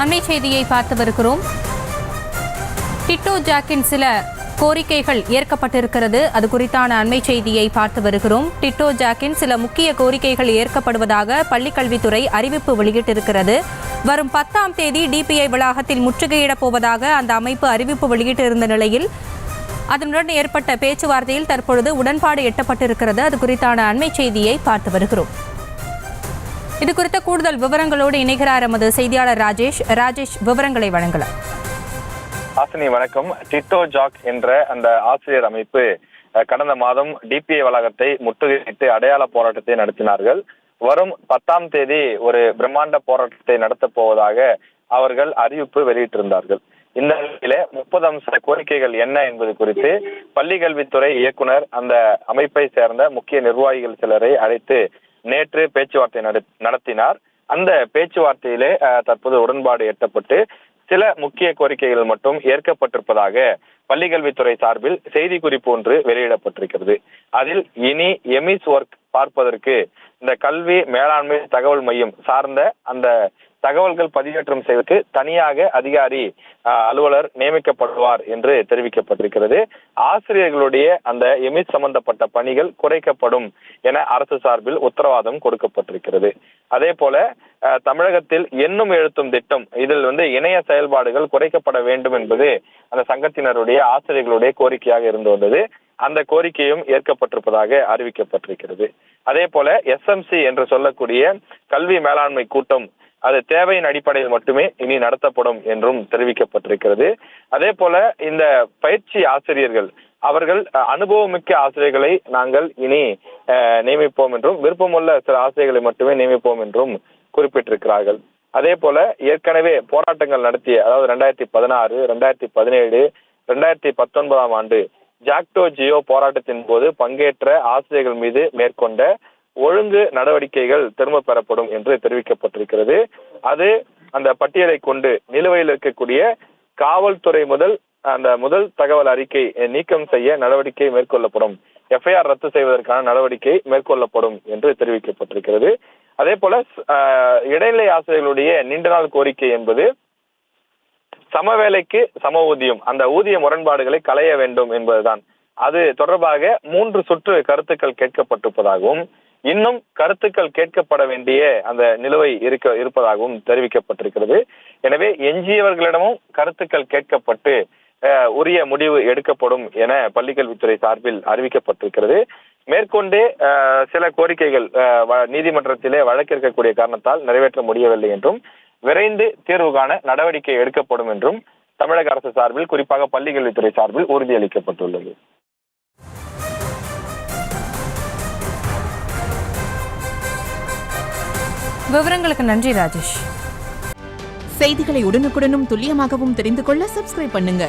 அண்மை செய்தியை பார்த்து வருகிறோம் டிட்டோ ஜாக்கின் சில கோரிக்கைகள் ஏற்கப்பட்டிருக்கிறது. அது குறித்தான அண்மை செய்தியை பார்த்து வருகிறோம் டிட்டோ ஜாக்கின் சில முக்கிய கோரிக்கைகள் ஏற்கப்படுவதாக பள்ளிக்கல்வித்துறை அறிவிப்பு வெளியிட்டிருக்கிறது. வரும் பத்தாம் தேதி டிபிஐ வளாகத்தில் முற்றுகையிடப் போவதாக அந்த அமைப்பு அறிவிப்பு வெளியிட்டிருந்த நிலையில் அதனுடன் ஏற்பட்ட பேச்சுவார்த்தையில் தற்பொழுது உடன்பாடு எட்டப்பட்டிருக்கிறது. அது குறித்தான அண்மை செய்தியை பார்த்து வருகிறோம் இது குறித்த கூடுதல் விவரங்களோடு இணைகிறார் எமது செய்தியாளர் ராஜேஷ். ராஜேஷ் விவரங்களை வழங்கலாம். ஆசினி வணக்கம். டிட்டோ ஜாக் என்ற அந்த ஆசிரியர் அமைப்பு கடந்த மாதம் டிபிஐ வளாகத்தை முற்றுகையிட்டு அடையாள போராட்டத்தை நடத்தினார்கள். வரும் பத்தாம் தேதி ஒரு பிரம்மாண்ட போராட்டத்தை நடத்தப் போவதாக அவர்கள் அறிவிப்பு வெளியிட்டிருந்தார்கள். இந்த நிலையில முப்பது அம்ச கோரிக்கைகள் என்ன என்பது குறித்து பள்ளி கல்வித்துறை இயக்குனர் அந்த அமைப்பை சேர்ந்த முக்கிய நிர்வாகிகள் சிலரை அழைத்து நேற்று பேச்சுவார்த்தை நடத்தினார். அந்த பேச்சுவார்த்தையிலே தற்போது உடன்பாடு எட்டப்பட்டு சில முக்கிய கோரிக்கைகள் மட்டும் ஏற்கப்பட்டிருப்பதாக பள்ளிக்கல்வித்துறை சார்பில் செய்தி குறிப்பு ஒன்று வெளியிடப்பட்டிருக்கிறது. அதில் இனி எமிஸ் ஒர்க் பார்ப்பதற்கு இந்த கல்வி மேலாண்மை தகவல் மையம் சார்ந்த அந்த தகவல்கள் பதிவேற்றம் செய்வதற்கு தனியாக அதிகாரி அலுவலர் நியமிக்கப்படுவார் என்று தெரிவிக்கப்பட்டிருக்கிறது. ஆசிரியர்களுடைய அந்த எமிஸ் சம்பந்தப்பட்ட பணிகள் குறைக்கப்படும் என அரசு சார்பில் உத்தரவாதம் கொடுக்கப்பட்டிருக்கிறது. அதே போல அஹ், தமிழகத்தில் எண்ணும் எழுத்தும் திட்டம் இதில் வந்து இணைய செயல்பாடுகள் குறைக்கப்பட வேண்டும் என்பது அந்த சங்கத்தினருடைய ஆசிரியர்களுடைய கோரிக்கையாக இருந்து வந்தது. அந்த கோரிக்கையும் ஏற்கப்பட்டிருப்பதாக அறிவிக்கப்பட்டிருக்கிறது. அதே போல எஸ்எம்சி என்று சொல்லக்கூடிய கல்வி மேலாண்மை கூட்டம் அது தேவையின் அடிப்படையில் மட்டுமே இனி நடத்தப்படும் என்றும் தெரிவிக்கப்பட்டிருக்கிறது. அதே போல இந்த பயிற்சி ஆசிரியர்கள் அவர்கள் அஹ், அனுபவமிக்க ஆசிரியர்களை நாங்கள் இனி அஹ், நியமிப்போம் என்றும் விருப்பமுள்ள சில ஆசிரியர்களை மட்டுமே நியமிப்போம் என்றும் குறிப்பிட்டிருக்கிறார்கள். அதே போல ஏற்கனவே போராட்டங்கள் நடத்திய அதாவது ரெண்டாயிரத்தி பதினாறு ரெண்டாயிரத்தி பதினேழு ரெண்டாயிரத்தி பத்தொன்பதாம் ஆண்டு ஜாக்டோ ஜியோ போராட்டத்தின் போது பங்கேற்ற ஆசிரியர்கள் மீது மேற்கொண்ட ஒழுங்கு நடவடிக்கைகள் திரும்ப பெறப்படும் என்று தெரிவிக்கப்பட்டிருக்கிறது. அது அந்த பட்டியலை கொண்டு நிலுவையில் இருக்கக்கூடிய காவல்துறை முதல் அந்த முதல் தகவல் அறிக்கை நீக்கம் செய்ய நடவடிக்கை மேற்கொள்ளப்படும். எஃப்ஐஆர் ரத்து செய்வதற்கான நடவடிக்கை மேற்கொள்ளப்படும் என்று தெரிவிக்கப்பட்டிருக்கிறது. அதே போல இடைநிலை ஆசிரியர்களுடைய நீண்ட நாள் கோரிக்கை என்பது சம வேலைக்கு சம ஊதியம். அந்த ஊதிய முரண்பாடுகளை களைய வேண்டும் என்பதுதான். அது தொடர்பாக மூன்று சுற்று கருத்துக்கள் கேட்கப்பட்டிருப்பதாகவும் இன்னும் கருத்துக்கள் கேட்கப்பட வேண்டிய அந்த நிலுவை இருக்க இருப்பதாகவும் தெரிவிக்கப்பட்டிருக்கிறது. எனவே எஞ்சியவர்களிடமும் கருத்துக்கள் கேட்கப்பட்டு அஹ், உரிய முடிவு எடுக்கப்படும் என பள்ளிக்கல்வித்துறை சார்பில் அறிவிக்கப்பட்டிருக்கிறது. மேற்கொண்டு சில கோரிக்கைகள் அஹ், நீதிமன்றத்திலே வழக்கிருக்கக்கூடிய காரணத்தால் நிறைவேற்ற முடியவில்லை என்றும் விரைந்து தீர்வு காண நடவடிக்கை எடுக்கப்படும் என்றும் தமிழக அரசு சார்பில் குறிப்பாக பள்ளிக்கல்வித்துறை சார்பில் உறுதியளிக்கப்பட்டுள்ளது. விவரங்களுக்கு நன்றி ராஜேஷ். செய்திகளை உடனுக்குடனும் துல்லியமாகவும் தெரிந்து கொள்ள சப்ஸ்கிரைப் பண்ணுங்க.